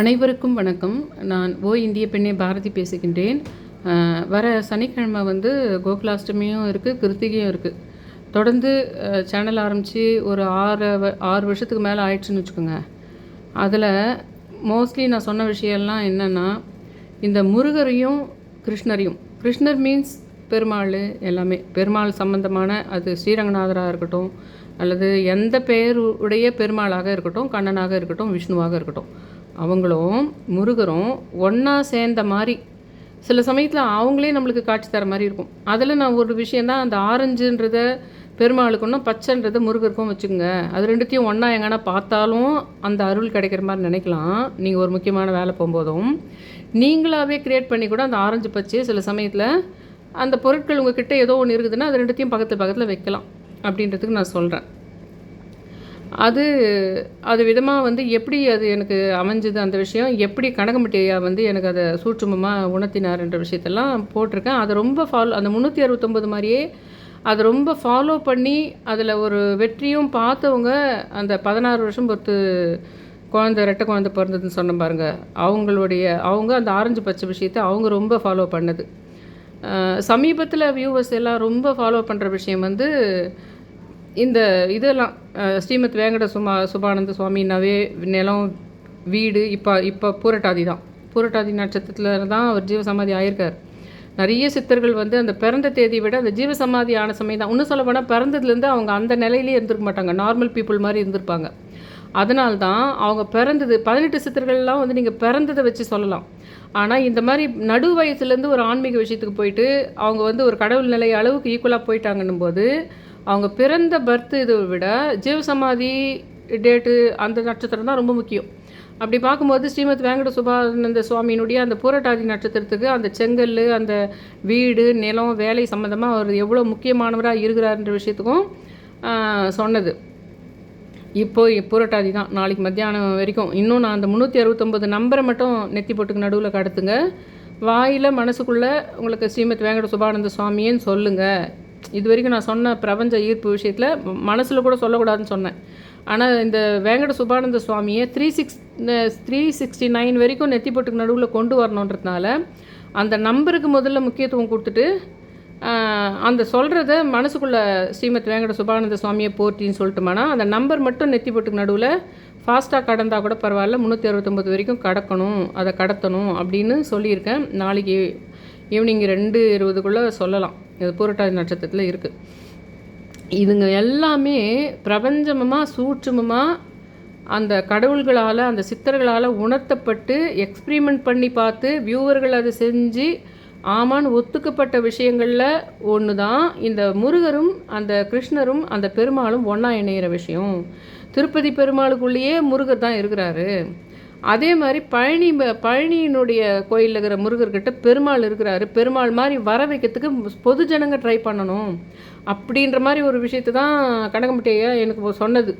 அனைவருக்கும் வணக்கம். நான் ஓ இந்திய பெண்ணே பாரதி பேசுகின்றேன். வர சனிக்கிழமை வந்து கோகுலாஷ்டமியும் இருக்குது கிருத்திகையும் இருக்குது தொடர்ந்து சேனல் ஆரம்பித்து ஒரு ஆறு ஆறு வருஷத்துக்கு மேலே ஆயிடுச்சுன்னு வச்சுக்கோங்க. அதில் மோஸ்ட்லி நான் சொன்ன விஷயம்லாம் என்னென்னா இந்த முருகரையும் கிருஷ்ணரையும் கிருஷ்ணர் மீன்ஸ் பெருமாள் எல்லாமே. பெருமாள் சம்பந்தமான அது ஸ்ரீரங்கநாதராக இருக்கட்டும் அல்லது எந்த பெயர் உடைய பெருமாளாக இருக்கட்டும் கண்ணனாக இருக்கட்டும் விஷ்ணுவாக இருக்கட்டும். அவங்களும் முருகரும் ஒன்றா சேர்ந்த மாதிரி. சில சமயத்தில் அவங்களே நம்மளுக்கு காட்சி தர மாதிரி இருக்கும். அதில் நான் ஒரு விஷயந்தான் அந்த ஆரஞ்சுன்றத பெருமாளுக்குன்னும் பச்சைன்றதை முருகருக்கும் வச்சுக்கோங்க. அது ரெண்டுத்தையும் ஒன்றா எங்கன்னா பார்த்தாலும் அந்த அருள் கிடைக்கிற மாதிரி நினைக்கலாம். நீங்கள் ஒரு முக்கியமான வேலை போகும்போதும். நீங்களாகவே க்ரியேட் பண்ணி கூட அந்த ஆரஞ்சு பச்சையை சில சமயத்தில் அந்த பொருட்கள் உங்ககிட்ட ஏதோ ஒன்று இருக்குதுன்னா அது ரெண்டுத்தையும் பக்கத்து பக்கத்தில் வைக்கலாம். அப்படின்றதுக்கு நான் சொல்கிறேன் அது அது விதமாக வந்து எப்படி அது எனக்கு அமைஞ்சது அந்த விஷயம் எப்படி கனகம்பட்டியா வந்து எனக்கு அதை சூட்சுமமாக உணர்த்தினார்ன்ற விஷயத்தெல்லாம் போட்டிருக்கேன். அதை ரொம்ப ஃபாலோ அந்த முந்நூற்றி அறுபத்தொம்பது மாதிரியே அதை ரொம்ப ஃபாலோ பண்ணி அதில் ஒரு வெற்றியும் பார்த்தவங்க அந்த பதினாறு வருஷம் பொறுத்து குழந்தை ரெட்டை குழந்தை பிறந்ததுன்னு சொன்ன பாருங்க. அவங்களுடைய அவங்க அந்த ஆரஞ்சு பச்சை விஷயத்தை அவங்க ரொம்ப ஃபாலோ பண்ணது. சமீபத்தில் வியூவர்ஸ் எல்லாம் ரொம்ப ஃபாலோ பண்ணுற விஷயம் வந்து இந்த இதெல்லாம் ஸ்ரீமத் வேங்கட சுமா சுபானந்த சுவாமினாவே நிலம் வீடு இப்போ இப்போ பூரட்டாதி தான். பூரட்டாதி நட்சத்திரத்தில் தான் அவர் ஜீவசமாதி ஆயிருக்கார். நிறைய சித்தர்கள் வந்து அந்த பிறந்த தேதியை விட அந்த ஜீவசமாதி ஆன சமயம் தான். இன்னும் சொல்ல போனால் பிறந்ததுலேருந்து அவங்க அந்த நிலையிலே இருந்திருக்க மாட்டாங்க. நார்மல் பீப்புள் மாதிரி இருந்திருப்பாங்க. அதனால தான் அவங்க பிறந்தது பதினெட்டு சித்தர்கள்லாம் வந்து நீங்கள் பிறந்ததை வச்சு சொல்லலாம். ஆனால் இந்த மாதிரி நடு வயசுலேருந்து ஒரு ஆன்மீக விஷயத்துக்கு போயிட்டு அவங்க வந்து ஒரு கடவுள் நிலை அளவுக்கு ஈக்குவலாக போயிட்டாங்கன்னும் போது அவங்க பிறந்த பர்த் இதை விட ஜீவசமாதி டேட்டு அந்த நட்சத்திரம் தான் ரொம்ப முக்கியம். அப்படி பார்க்கும்போது ஸ்ரீமத் வேங்கட சுபானந்த சுவாமியினுடைய அந்த பூரட்டாதி நட்சத்திரத்துக்கு அந்த செங்கல் அந்த வீடு நிலம் வேலை சம்மந்தமாக அவர் எவ்வளோ முக்கியமானவராக இருக்கிறாருன்ற விஷயத்துக்கும் சொன்னது. இப்போ பூரட்டாதி தான். நாளைக்கு மத்தியானம் வரைக்கும். இன்னும் நான் அந்த முந்நூற்றி அறுபத்தொம்பது நம்பரை மட்டும் நெத்தி போட்டுக்கு நடுவில் கடத்துங்க. வாயில் மனசுக்குள்ளே உங்களுக்கு ஸ்ரீமத் வேங்கட சுபானந்த சுவாமியேன்னு சொல்லுங்கள் இது வரைக்கும் நான் சொன்ன பிரபஞ்ச ஈர்ப்பு விஷயத்தில் மனசில் கூட சொல்லக்கூடாதுன்னு சொன்னேன். ஆனால் இந்த வேங்கட சுபானந்த சுவாமியை three six three sixty nine வரைக்கும் நெத்தி போட்டுக்கு நடுவில் கொண்டு வரணுன்றதுனால அந்த நம்பருக்கு முதல்ல முக்கியத்துவம் கொடுத்துட்டு அந்த சொல்கிறத மனசுக்குள்ளே ஸ்ரீமத் வேங்கட சுபானந்த சுவாமியை போர்த்தின்னு சொல்லிட்டோம்னா அந்த நம்பர் மட்டும் நெத்தி போட்டுக்கு நடுவில் ஃபாஸ்ட்டாக கடந்தால் கூட பரவாயில்ல முந்நூற்றி அறுபத்தொம்பது வரைக்கும் கடக்கணும் அதை கடத்தணும் அப்படின்னு சொல்லியிருக்கேன். நாளைக்கு ஈவினிங் ரெண்டு இருபதுக்குள்ளே சொல்லலாம். இது பூரட்டாதி நட்சத்திரத்தில் இருக்குது இதுங்க எல்லாமே பிரபஞ்சமமாக சூட்சமமாக அந்த கடவுள்களால் அந்த சித்தர்களால் உணர்த்தப்பட்டு எக்ஸ்பிரிமெண்ட் பண்ணி பார்த்து வியூவர்கள் அதை செஞ்சு ஆமான்னு ஒத்துக்கப்பட்ட விஷயங்களில் ஒன்று தான் இந்த முருகரும் அந்த கிருஷ்ணரும் அந்த பெருமாளும் ஒன்றா இணையிற விஷயம். திருப்பதி பெருமாளுக்குள்ளேயே முருகர் தான் இருக்கிறாரு. அதே மாதிரி பழனி பழனியினுடைய கோயிலில் இருக்கிற முருகர்கிட்ட பெருமாள் இருக்கிறாரு. பெருமாள் மாதிரி வர வைக்கிறதுக்கு பொது ஜனங்க ட்ரை பண்ணணும். அப்படின்ற மாதிரி ஒரு விஷயத்தை தான் கனகம்பட்டியா எனக்கு சொன்னது.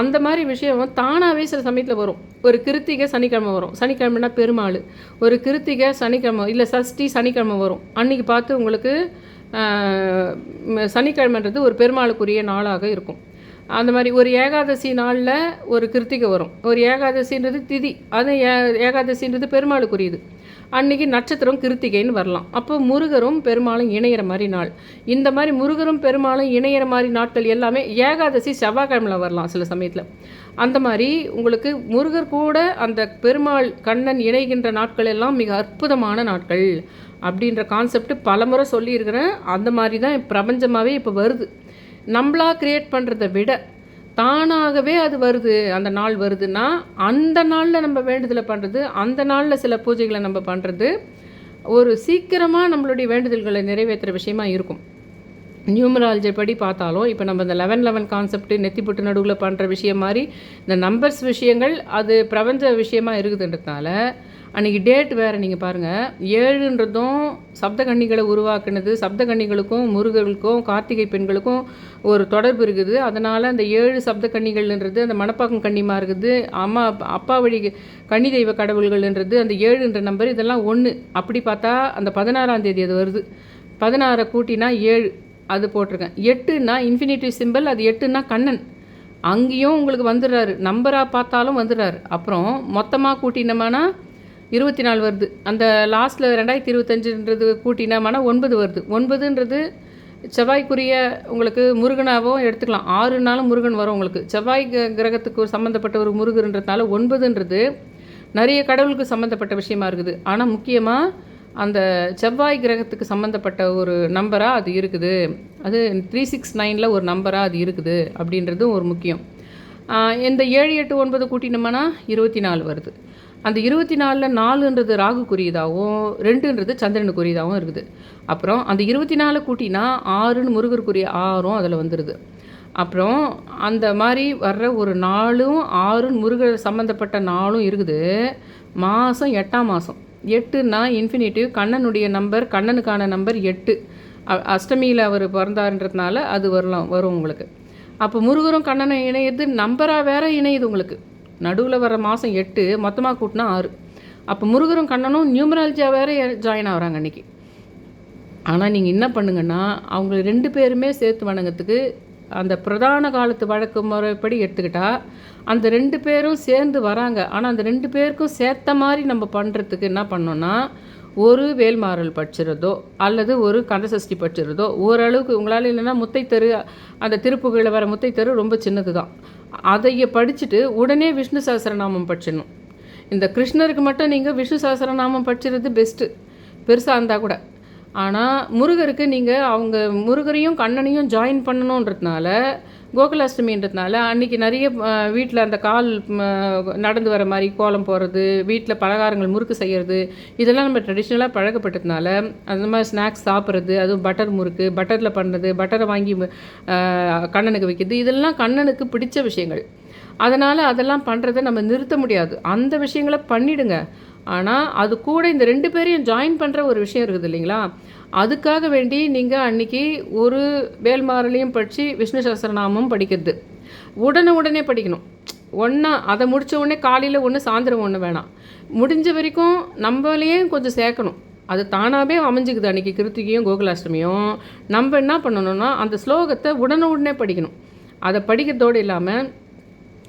அந்த மாதிரி விஷயம் தானாகவே சில சமயத்தில் வரும். ஒரு கிருத்திகை சனிக்கிழமை வரும். சனிக்கிழமைனா பெருமாள். ஒரு கிருத்திகை சனிக்கிழமை இல்லை சஷ்டி சனிக்கிழமை வரும். அன்னைக்கு பார்த்து உங்களுக்கு சனிக்கிழமைன்றது ஒரு பெருமாளுக்குரிய நாளாக இருக்கும். அந்த மாதிரி ஒரு ஏகாதசி நாளில் ஒரு கிருத்திகை வரும். ஒரு ஏகாதசின்றது திதி அது ஏ ஏகாதசின்றது பெருமாளுக்குரியது. அன்னைக்கு நட்சத்திரம் கிருத்திகைன்னு வரலாம். அப்போ முருகரும் பெருமாளும் இணையிற மாதிரி நாள். இந்த மாதிரி முருகரும் பெருமாளும் இணையிற மாதிரி நாட்கள் எல்லாமே ஏகாதசி செவ்வாய்க்கிழமையில் வரலாம் சில சமயத்தில். அந்த மாதிரி உங்களுக்கு முருகர் கூட அந்த பெருமாள் கண்ணன் இணைகின்ற நாட்கள் எல்லாம் மிக அற்புதமான நாட்கள். அப்படின்ற கான்செப்ட் பலமுறை சொல்லியிருக்கிறேன். அந்த மாதிரி தான் பிரபஞ்சமாகவே இப்போ வருது. நம்மளா கிரியேட் பண்ணுறத விட தானாகவே அது வருது அந்த நாள் வருதுன்னா அந்த நாளில் நம்ம வேண்டுதலை பண்ணுறது அந்த நாளில் சில பூஜைகளை நம்ம பண்ணுறது ஒரு சீக்கிரமாக நம்மளுடைய வேண்டுதல்களை நிறைவேற்றுற விஷயமா இருக்கும். நியூமராலஜி படி பார்த்தாலும் இப்போ நம்ம இந்த லெவன் லெவன் கான்செப்ட்டு நெத்திப்புட்டு நடுவில் பண்ணுற விஷயம் மாதிரி இந்த நம்பர்ஸ் விஷயங்கள் அது பிரபஞ்ச விஷயமா இருக்குதுன்றதுனால அன்றைக்கி டேட் வேறு நீங்கள் பாருங்கள் ஏழுன்றதும் சப்த கன்னிகளை உருவாக்குனது சப்த கன்னிகளுக்கும் முருகர்களுக்கும் கார்த்திகை பெண்களுக்கும் ஒரு தொடர்பு இருக்குது. அதனால் அந்த ஏழு சப்த கன்னிகள்ன்றது அந்த மணப்பாக்கம் கன்னிமா இருக்குது அம்மா அப்பா வழி கன்னி தெய்வ கடவுள்கள்ன்றது அந்த ஏழுன்ற நம்பர் இதெல்லாம் ஒன்று அப்படி பார்த்தா அந்த பதினாறாம் தேதி அது வருது. பதினாறை கூட்டினா ஏழு அது போட்டிருக்கேன். எட்டுன்னா இன்ஃபினிட்டி சிம்பிள் அது எட்டுன்னா கண்ணன். அங்கேயும் உங்களுக்கு வந்துடுறாரு. நம்பராக பார்த்தாலும் வந்துடுறாரு. அப்புறம் மொத்தமாக கூட்டினோம்னா இருபத்தி நாலு வருது. அந்த லாஸ்ட்டில் ரெண்டாயிரத்தி இருபத்தஞ்சுன்றது கூட்டினோம்னா ஒன்பது வருது. ஒன்பதுன்றது செவ்வாய்க்குரிய உங்களுக்கு முருகனாகவும் எடுத்துக்கலாம். ஆறு நாளும் முருகன் வரும் உங்களுக்கு. செவ்வாய் கிரகத்துக்கு சம்மந்தப்பட்ட ஒரு முருகன்றதுனால ஒன்பதுன்றது நிறைய கடவுளுக்கு சம்மந்தப்பட்ட விஷயமா இருக்குது. ஆனால் முக்கியமாக அந்த செவ்வாய் கிரகத்துக்கு சம்மந்தப்பட்ட ஒரு நம்பராக அது இருக்குது. அது த்ரீ சிக்ஸ் நைனில் ஒரு நம்பராக அது இருக்குது அப்படின்றதும் ஒரு முக்கியம். இந்த ஏழு எட்டு ஒன்பது கூட்டினோம்னா இருபத்தி நாலு வருது. அந்த இருபத்தி நாலில் நாலுன்றது ராகுக்குரியதாகவும் ரெண்டுன்றது சந்திரனுக்குரியதாகவும் இருக்குது. அப்புறம் அந்த இருபத்தி நாலு கூட்டினா ஆறுன்னு முருகருக்குரிய ஆறும் அதில் வந்துடுது அப்புறம் அந்த மாதிரி வர்ற ஒரு நாளும் ஆறுன்னு முருகர் சம்மந்தப்பட்ட நாளும் இருக்குது. மாதம் எட்டாம் மாதம் எட்டுன்னா இன்ஃபினிட்டிவ் கண்ணனுடைய நம்பர் கண்ணனுக்கான நம்பர் எட்டு. அஷ்டமியில் அவர் பிறந்தாருன்றதுனால அது வரலாம் வரும் உங்களுக்கு. அப்போ முருகரும் கண்ணனை இணையது நம்பராக வேற இணையுது உங்களுக்கு. நடுவில் வர மாதம் எட்டு மொத்தமாக கூட்டினா ஆறு. அப்போ முருகரும் கண்ணனும் நியூமராலஜியாக வேற ஜாயின் ஆகுறாங்க அன்றைக்கி ஆனால் நீங்கள் என்ன பண்ணுங்கன்னா அவங்க ரெண்டு பேருமே சேர்த்து வணங்கத்துக்கு அந்த பிரதான காலத்து வழக்கு முறைப்படி எடுத்துக்கிட்டால் அந்த ரெண்டு பேரும் சேர்ந்து வராங்க. ஆனால் அந்த ரெண்டு பேருக்கும் சேர்த்த மாதிரி நம்ம பண்ணுறதுக்கு என்ன பண்ணோன்னா ஒரு வேல்மாறல் படிச்சிருதோ அல்லது ஒரு கந்தசஷ்டி படிச்சிருதோ ஓரளவுக்கு உங்களால் இல்லைன்னா முத்தைத்தரு அந்த திருப்புகளில் வர முத்தைத்தரு ரொம்ப சின்னது தான் அதையை படிச்சுட்டு உடனே விஷ்ணு சஹஸ்ரநாமம் படிச்சிடணும் இந்த கிருஷ்ணருக்கு மட்டும் நீங்கள் விஷ்ணு சஹஸ்ரநாமம் படிச்சிருது பெஸ்ட்டு பெருசாக இருந்தால் கூட. ஆனால் முருகருக்கு நீங்கள் அவங்க முருகரையும் கண்ணனையும் ஜாயின் பண்ணணுன்றதுனால கோகுலாஷ்டமின்றதுனால அன்றைக்கி நிறைய வீட்டில் அந்த கால் நடந்து வர மாதிரி கோலம் போடுறது வீட்டில் பலகாரங்கள் முறுக்கு செய்கிறது இதெல்லாம் நம்ம ட்ரெடிஷ்னலாக பழக்கப்பட்டதுனால அந்த மாதிரி ஸ்நாக்ஸ் சாப்பிட்றது அதுவும் பட்டர் முறுக்கு பட்டரில் பண்ணுறது பட்டரை வாங்கி கண்ணனுக்கு வைக்கிறது இதெல்லாம் கண்ணனுக்கு பிடிச்ச விஷயங்கள். அதனால் அதெல்லாம் பண்ணுறதை நம்ம நிறுத்த முடியாது. அந்த விஷயங்களை பண்ணிடுங்க. ஆனால் அது கூட இந்த ரெண்டு பேரையும் ஜாயின் பண்ணுற ஒரு விஷயம் இருக்குது இல்லைங்களா? அதுக்காக வேண்டி நீங்கள் அன்னைக்கு ஒரு வேல்மாரலையும் படித்து விஷ்ணு சஹஸ்ரநாமம் படிக்கிறது. உடனே உடனே படிக்கணும். ஒன்றா அதை முடித்த உடனே காலையில் ஒன்று சாயந்தரம் ஒன்று வேணாம். முடிஞ்ச வரைக்கும் நம்மளையே கொஞ்சம் சேர்க்கணும். அது தானாகவே அமைஞ்சிக்குது அன்றைக்கி கிருத்திகையும் கோகுலாஷ்டமியும். நம்ம என்ன பண்ணணும்னா அந்த ஸ்லோகத்தை உடனே உடனே படிக்கணும். அதை படிக்கிறதோடு இல்லாமல்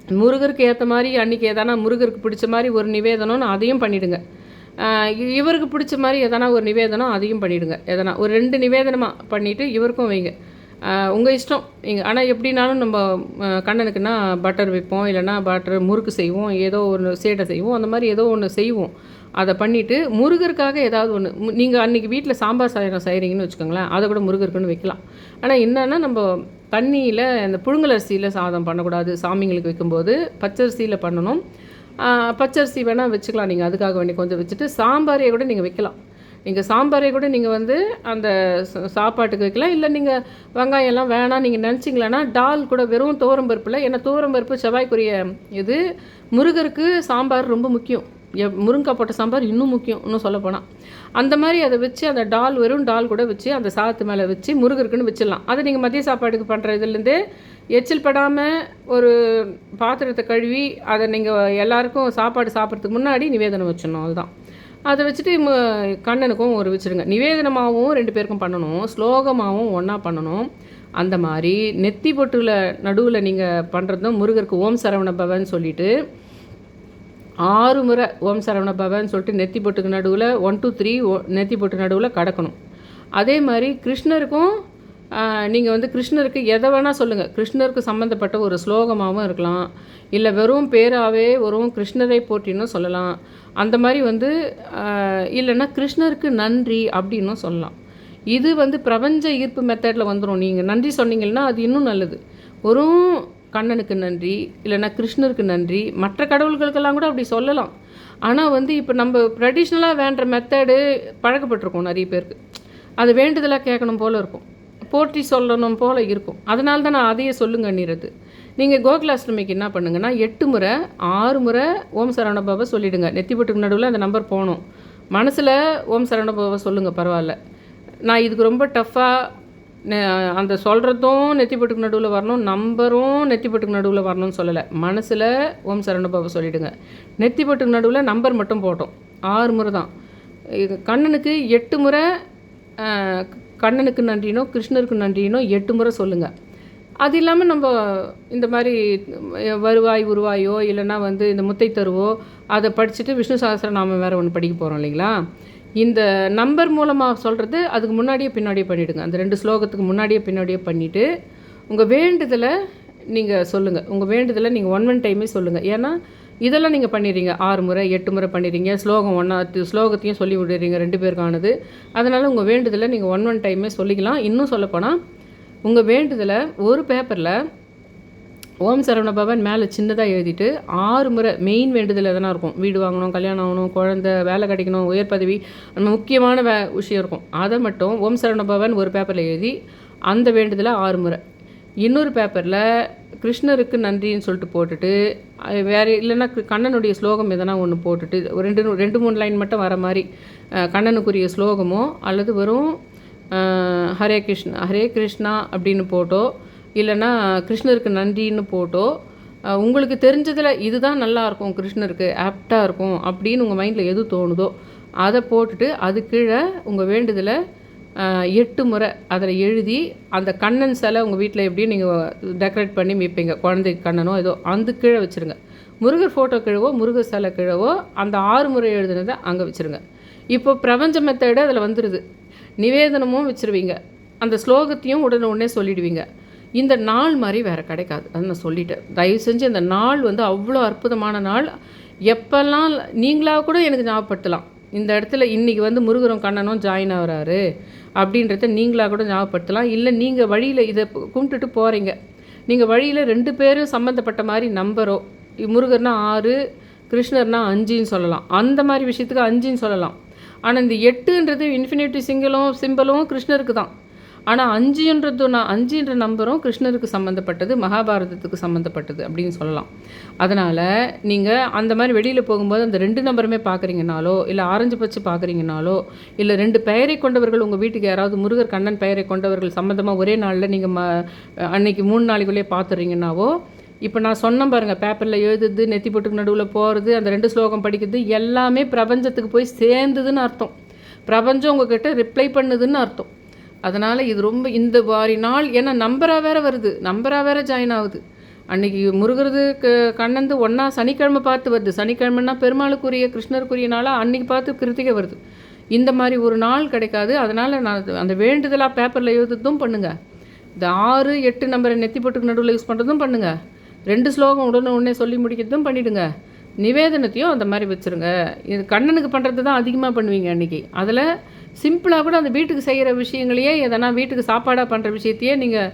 முருகருக்கு ஏற்ற மாதிரி அன்றைக்கி எதனா முருகருக்கு பிடிச்ச மாதிரி ஒரு நிவேதனம்னு அதையும் பண்ணிவிடுங்க இவருக்கு பிடிச்ச மாதிரி எதனா ஒரு நிவேதனம் அதையும் பண்ணிவிடுங்க எதனா ஒரு ரெண்டு நிவேதனமாக பண்ணிவிட்டு இவருக்கும் வைங்க. உங்கள் இஷ்டம். இங்கே ஆனால் எப்படினாலும் நம்ம கண்ணனுக்குன்னா பட்டர் வைப்போம் இல்லைன்னா பட்டர் முறுக்கு செய்வோம் ஏதோ ஒன்று சேட்டை செய்வோம் அந்த மாதிரி ஏதோ ஒன்று செய்வோம். அதை பண்ணிவிட்டு முருகருக்காக ஏதாவது ஒன்று நீங்கள் அன்றைக்கி வீட்டில் சாம்பார் சாதம் செய்கிறீங்கன்னு வச்சுக்கோங்களேன் அதை கூட முருகருக்குன்னு வைக்கலாம். ஆனால் என்னென்னா நம்ம தண்ணியில் இந்த புழுங்கலரிசியில் சாதம் பண்ணக்கூடாது. சாமிங்களுக்கு வைக்கும்போது பச்சரிசியில் பண்ணணும். பச்சரிசி வேணால் வச்சுக்கலாம். நீங்கள் அதுக்காக வேண்டி கொஞ்சம் வச்சுட்டு சாம்பாரையை கூட நீங்கள் வைக்கலாம். நீங்கள் சாம்பாரே கூட நீங்கள் வந்து அந்த சாப்பாட்டுக்கு வைக்கலாம். இல்லை நீங்கள் வெங்காயம் எல்லாம் வேணாம் நீங்கள் நினச்சிங்களேன்னா டால் கூட வெறும் துவரம்பருப்பில் ஏன்னா தோரம்பருப்பு செவ்வாய்க்குரிய இது முருகருக்கு சாம்பார் ரொம்ப முக்கியம். எ- முருங்கைக்காய் போட்ட சாம்பார் இன்னும் முக்கியம் இன்னும் சொல்லப்போனால் அந்த மாதிரி அதை வச்சு அந்த டால் வெறும் டால் கூட வச்சு அந்த சாதத்து மேலே வச்சு முருகருக்குன்னு வச்சிடலாம். அதை நீங்கள் மதிய சாப்பாட்டுக்கு பண்ணுற இதுலேருந்தே எச்சில் படாமல் ஒரு பாத்திரத்தை கழுவி அதை நீங்கள் எல்லாருக்கும் சாப்பாடு சாப்பிட்றதுக்கு முன்னாடி நிவேதனம் வச்சிடணும் அதுதான். அதை வச்சுட்டு ம- கண்ணனுக்கும் ஒரு வச்சுருங்க. நிவேதனமாகவும் ரெண்டு பேருக்கும் பண்ணணும் ஸ்லோகமாகவும் ஒன்றா பண்ணணும். அந்த மாதிரி நெத்தி பொட்டுல நடுவில் நீங்கள் பண்ணுறதும் முருகருக்கு ஓம் சரவண பவன் சொல்லிட்டு ஆறு முறை ஓம் சரவண பவன் சொல்லிட்டு நெத்தி பொட்டுக்கு நடுவில் ஒன் டூ த்ரீ நெத்தி பொட்டு நடுவில் கடக்கணும். அதே மாதிரி கிருஷ்ணருக்கும் நீங்கள் வந்து கிருஷ்ணருக்கு எதை வேணால் சொல்லுங்கள் கிருஷ்ணருக்கு சம்மந்தப்பட்ட ஒரு ஸ்லோகமாகவும் இருக்கலாம். இல்லை வெறும் பேராகவே வெறும் கிருஷ்ணரை போற்றினும் சொல்லலாம். அந்த மாதிரி வந்து இல்லைன்னா கிருஷ்ணருக்கு நன்றி அப்படின்னும் சொல்லலாம். இது வந்து பிரபஞ்ச ஈர்ப்பு மெத்தடில் வந்துடும் நீங்கள் நன்றி சொன்னீங்கன்னா அது இன்னும் நல்லது. வெறும் கண்ணனுக்கு நன்றி இல்லைன்னா கிருஷ்ணருக்கு நன்றி மற்ற கடவுள்களுக்கெல்லாம் கூட அப்படி சொல்லலாம். ஆனால் வந்து இப்போ நம்ம ட்ரெடிஷ்னலாக வேண்டுற மெத்தடு பழக்கப்பட்டிருக்கோம் நிறைய பேருக்கு. அது வேண்டுதலாக கேட்கணும் போல் இருக்கும். போற்றி சொல்லணும் போல் இருக்கும். அதனால தான் நான் அதையே சொல்லுங்கன்னிறது நீங்கள் கோகுலாஷ்டமிக்கு என்ன பண்ணுங்கன்னா எட்டு முறை ஆறு முறை ஓம் சரவண பாபா சொல்லிவிடுங்க நெத்திப்பட்டுக்கு நடுவில் அந்த நம்பர் போகணும். மனசில் ஓம் சரவண பாபா சொல்லுங்கள் பரவாயில்ல. நான் இதுக்கு ரொம்ப டஃப்பாக அந்த சொல்கிறதும் நெத்திப்பட்டுக்கு நடுவில் வரணும் நம்பரும் நெத்திப்பட்டுக்கு நடுவில் வரணும்னு சொல்லலை. மனசில் ஓம் சரவணபாபா சொல்லிவிடுங்க நெத்திப்பட்டுக்கு நடுவில் நம்பர் மட்டும் போட்டோம். ஆறு முறை தான். இது கண்ணனுக்கு எட்டு முறை கண்ணனுக்கு நன்றினோ கிருஷ்ணருக்கு நன்றினோ எட்டு முறை சொல்லுங்கள் அது இல்லாமல் நம்ம இந்த மாதிரி வருவாய் உருவாயோ இல்லைன்னா வந்து இந்த முத்தை தருவோ அதை படிச்சுட்டு விஷ்ணு சகஸ்ரநாமம் வேறு ஒன்று படிக்க போகிறோம் இல்லைங்களா? இந்த நம்பர் மூலமாக சொல்கிறது அதுக்கு முன்னாடியே பின்னாடியே பண்ணிவிடுங்க அந்த ரெண்டு ஸ்லோகத்துக்கு முன்னாடியே பின்னாடியே பண்ணிவிட்டு உங்கள் வேண்டுதலை நீங்கள் சொல்லுங்கள் உங்கள் வேண்டுதலை நீங்கள் ஒன் ஒன் டைமே சொல்லுங்கள் ஏன்னா இதெல்லாம் நீங்கள் பண்ணிடுறீங்க. ஆறு முறை எட்டு முறை பண்ணிடுறீங்க. ஸ்லோகம் ஒன்றா ஸ்லோகத்தையும் சொல்லி விடுறீங்க ரெண்டு பேருக்கானது. அதனால் உங்கள் வேண்டுதலை நீங்கள் ஒன் ஒன் டைமே சொல்லிக்கலாம். இன்னும் சொல்லப்போனால் உங்கள் வேண்டுதலை ஒரு பேப்பரில் ஓம் சரவண பவன் மேலே சின்னதாக எழுதிட்டு ஆறு முறை மெயின் வேண்டுதல் எதனா இருக்கும். வீடு வாங்கணும் கல்யாணம் ஆகணும் குழந்த வேலை கிடைக்கணும் உயர் பதவி அந்த முக்கியமான வே விஷயம் இருக்கும். அதை மட்டும் ஓம் சரவண பவன் ஒரு பேப்பரில் எழுதி அந்த வேண்டுதலை ஆறு முறை. இன்னொரு பேப்பரில் கிருஷ்ணருக்கு நன்றின்னு சொல்லிட்டு போட்டுட்டு வேறு இல்லைன்னா கண்ணனுடைய ஸ்லோகம் எதனா ஒன்று போட்டுட்டு ஒரு ரெண்டு ரெண்டு மூணு லைன் மட்டும் வர மாதிரி கண்ணனுக்குரிய ஸ்லோகமோ அல்லது வெறும் ஹரே கிருஷ்ணா ஹரே கிருஷ்ணா அப்படின்னு போட்டோ இல்லைன்னா கிருஷ்ணருக்கு நன்றின்னு போட்டோ உங்களுக்கு தெரிஞ்சதில் இதுதான் நல்லாயிருக்கும் கிருஷ்ணருக்கு ஆப்டாக இருக்கும் அப்படின்னு உங்கள் மைண்டில் எது தோணுதோ அதை போட்டுட்டு அது கீழே உங்கள் வேண்டுதலை எட்டு முறை அதில் எழுதி அந்த கண்ணன் சிலை உங்கள் வீட்டில் எப்படியும் நீங்கள் டெக்கரேட் பண்ணி வைப்பீங்க? குழந்தைக்கு கண்ணனோ ஏதோ அந்த கீழே வச்சுருங்க. முருகர் ஃபோட்டோ கீழவோ முருகர் சிலை கிழவோ அந்த ஆறு முறை எழுதுனதை அங்கே வச்சுருங்க. இப்போ பிரபஞ்ச மெத்தேடு அதில் வந்துடுது நிவேதனமும் வச்சுருவீங்க. அந்த ஸ்லோகத்தையும் உடனே உடனே சொல்லிடுவீங்க. இந்த நாள் மாதிரி வேறு கிடைக்காது. அது நான் சொல்லிட்டேன். தயவு செஞ்சு இந்த நாள் வந்து அவ்வளோ அற்புதமான நாள். எப்போல்லாம் நீங்களாக கூட எனக்கு ஞாபகப்படுத்தலாம். இந்த இடத்துல இன்றைக்கி வந்து முருகரும் கண்ணனும் ஜாயின் ஆகிறாரு. அப்படின்றத நீங்களாக கூட ஞாபகப்படுத்தலாம். இல்லை நீங்கள் வழியில் இதை கும்பிட்டுட்டு போகிறீங்க நீங்கள் வழியில் ரெண்டு பேரும் சம்மந்தப்பட்ட மாதிரி நம்பரோ முருகர்னா ஆறு கிருஷ்ணர்னா அஞ்சுன்னு சொல்லலாம். அந்த மாதிரி விஷயத்துக்கு அஞ்சுன்னு சொல்லலாம். ஆனால் இந்த எட்டுன்றது இன்ஃபினிட்டி சிங்கிளும் சிம்பிளும் கிருஷ்ணருக்கு தான் ஆனால் அஞ்சுன்றது நான் அஞ்சுன்ற நம்பரும் கிருஷ்ணருக்கு சம்மந்தப்பட்டது மகாபாரதத்துக்கு சம்மந்தப்பட்டது அப்படின்னு சொல்லலாம். அதனால் நீங்கள் அந்த மாதிரி வெளியில் போகும்போது அந்த ரெண்டு நம்பருமே பார்க்குறீங்கனாலோ இல்லை ஆரஞ்சு பச்சை பார்க்குறீங்கனாலோ இல்லை ரெண்டு பெயரை கொண்டவர்கள் உங்கள் வீட்டுக்கு யாராவது முருகர் கண்ணன் பெயரை கொண்டவர்கள் சம்மந்தமாக ஒரே நாளில் நீங்கள் ம அன்னைக்கு மூணு நாளைக்குள்ளேயே பார்த்துறீங்கன்னாவோ இப்போ நான் சொன்னேன் பாருங்கள் பேப்பரில் எழுதுது நெத்தி போட்டுக்கு நடுவில் போகிறது அந்த ரெண்டு ஸ்லோகம் படிக்கிறது எல்லாமே பிரபஞ்சத்துக்கு போய் சேர்ந்ததுன்னு அர்த்தம். பிரபஞ்சம் உங்ககிட்ட ரிப்ளை பண்ணுதுன்னு அர்த்தம். அதனால் இது ரொம்ப இந்த வாரி நாள் ஏன்னா நம்பராக வேற வருது நம்பராக வேற ஜாயின் ஆகுது. அன்னைக்கு முருகிறது க கண்ணந்து ஒன்றா சனிக்கிழமை பார்த்து வருது. சனிக்கிழமைன்னா பெருமாளுக்குரிய கிருஷ்ணருக்குரிய நாளாக அன்னைக்கு பார்த்து கிருத்திகை வருது. இந்த மாதிரி ஒரு நாள் கிடைக்காது. அதனால் நான் அந்த வேண்டுதலாக பேப்பரில் எழுதுறதும் பண்ணுங்கள் இந்த ஆறு எட்டு நம்பரை நெத்தி போட்டுக்கு நடுவில் யூஸ் பண்ணுறதும் பண்ணுங்கள் ரெண்டு ஸ்லோகம் உடனே உடனே சொல்லி முடிக்கிறதும் பண்ணிவிடுங்க நிவேதனத்தையும் அந்த மாதிரி வச்சுருங்க. இது கண்ணனுக்கு பண்ணுறது தான் அதிகமாக பண்ணுவீங்க அன்றைக்கி அதில் சிம்பிளாக கூட அந்த வீட்டுக்கு செய்கிற விஷயங்களையே எதனா வீட்டுக்கு சாப்பாடாக பண்ணுற விஷயத்தையே நீங்கள்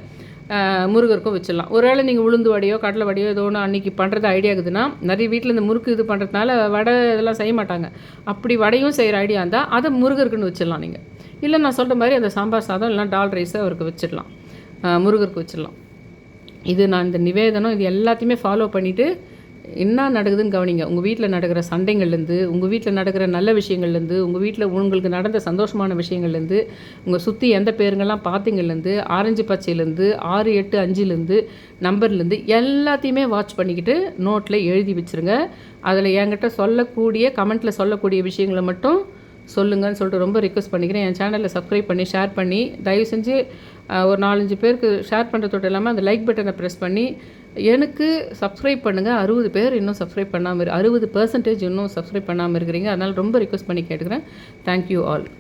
முருகருக்கும் வச்சிடலாம். ஒருவேளை நீங்கள் உளுந்து வடையோ கடலை வடையோ ஏதோ ஒன்று அன்றைக்கி பண்ணுறது ஐடியா இருக்குதுன்னா நிறைய வீட்டில் இந்த முறுக்கு இது பண்ணுறதுனால வடை இதெல்லாம் செய்ய மாட்டாங்க. அப்படி வடையும் செய்கிற ஐடியா இருந்தால் அதை முருகருக்குன்னு வச்சிடலாம் நீங்கள் இல்லை நான் சொல்கிற மாதிரி அந்த சாம்பார் சாதம் இல்லைனா டால் ரைஸை அவருக்கு வச்சிடலாம். முருகருக்கு வச்சிடலாம். இது நான் இந்த நிவேதனம் இது எல்லாத்தையுமே ஃபாலோ பண்ணிவிட்டு என்ன நடக்குதுன்னு கவனிங்க. உங்கள் வீட்டில் நடக்கிற சண்டைங்கள்லேருந்து உங்கள் வீட்டில் நடக்கிற நல்ல விஷயங்கள்லேருந்து உங்கள் வீட்டில் உங்களுக்கு நடந்த சந்தோஷமான விஷயங்கள்லேருந்து உங்கள் சுற்றி எந்த பேருங்கெல்லாம் பார்த்தீங்கள்லேருந்து ஆரஞ்சு பச்சையிலேருந்து ஆறு எட்டு அஞ்சுலேருந்து நம்பர்லேருந்து எல்லாத்தையுமே வாட்ச் பண்ணிக்கிட்டு நோட்டில் எழுதி வச்சுருங்க. அதில் என்கிட்ட சொல்லக்கூடிய கமெண்ட்டில் சொல்லக்கூடிய விஷயங்களை மட்டும் சொல்லுங்கன்னு சொல்லிட்டு ரொம்ப ரிக்வஸ்ட் பண்ணிக்கிறேன். என் சேனலில் சப்ஸ்கிரைப் பண்ணி ஷேர் பண்ணி தயவு செஞ்சு ஒரு நாலஞ்சு பேருக்கு ஷேர் பண்ணுறதோடு இல்லாமல் அந்த லைக் பட்டனை ப்ரெஸ் பண்ணி எனக்கு சப்ஸ்கிரைப் பண்ணுங்கள் அறுபது பேர் இன்னும் சப்ஸ்கிரைப் பண்ணாமல் அறுபது பர்சன்டேஜ் இன்னும் சப்ஸ்கிரைப் பண்ணாமல் இருக்கிறீங்க. அதனால் ரொம்ப ரிக்வஸ்ட் பண்ணி கேட்டுக்கிறேன். Thank you all